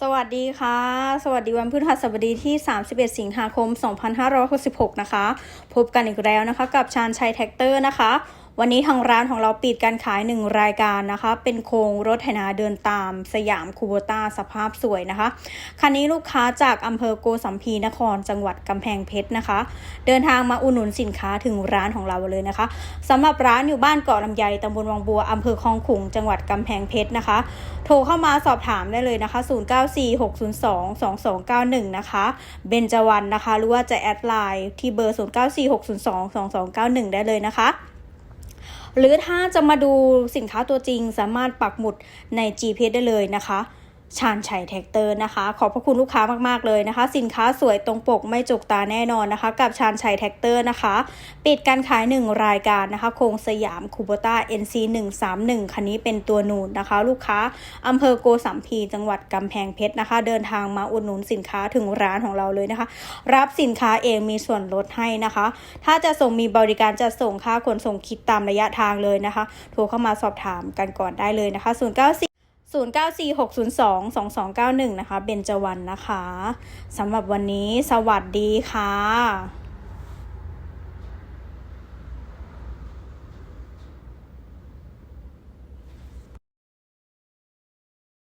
สวัสดีค่ะ สวัสดีวันพฤหัสบดีที่ 31 สิงหาคม 2566 นะคะ พบกันอีกแล้วนะคะ กับชานชัยแท็กเตอร์นะคะ วันนี้ทางร้านของเราปิดการขาย 1 รายการนะคะ เป็นโครงรถไถนาเดินตาม สยามคูโบต้าสภาพสวยนะคะคันนี้ลูกค้าจากอำเภอโกสัมพีนครจังหวัดกำแพงเพชรนะคะ เดินทางมาอุดหนุนสินค้าถึงร้านของเราเลยนะคะสำหรับร้านอยู่บ้านเกาะลำไยตำบลวังบัวอำเภอคลองขุงจังหวัดกำแพงเพชรนะคะ โทรเข้ามาสอบถามได้เลยนะคะ 0946022291 นะคะเบนจวันนะคะ หรือว่าจะแอดไลน์ที่เบอร์ 0946022291 ได้เลยนะคะ หรือถ้าจะมาดูสินค้าตัวจริงสามารถปักหมุดใน GPS ได้เลยนะคะ ชาญชัยแท็กเตอร์นะคะ ขอบพระคุณลูกค้ามากๆเลยนะคะ สินค้าสวยตรงปกไม่จกตาแน่นอนนะคะ กับชาญชัยแท็กเตอร์นะคะ ปิดการขาย 1 รายการนะคะ โครงสยามคูโบต้า NC 131คันนี้เป็นตัวนูนนะคะ ลูกค้าอำเภอโกสัมพี จังหวัดกำแพงเพชรนะคะ เดินทางมาอุดหนุนสินค้าถึงร้านของเราเลยนะคะ รับสินค้าเองมีส่วนลดให้นะคะ ถ้าจะส่งมีบริการจะส่งค่าขนส่งคิดตามระยะทางเลยนะคะ โทรเข้ามาสอบถามกันก่อนได้เลยนะคะ 0 9 4 0946022291 นะคะ เบนจวรรณนะคะสำหรับวันนี้สวัสดีค่ะ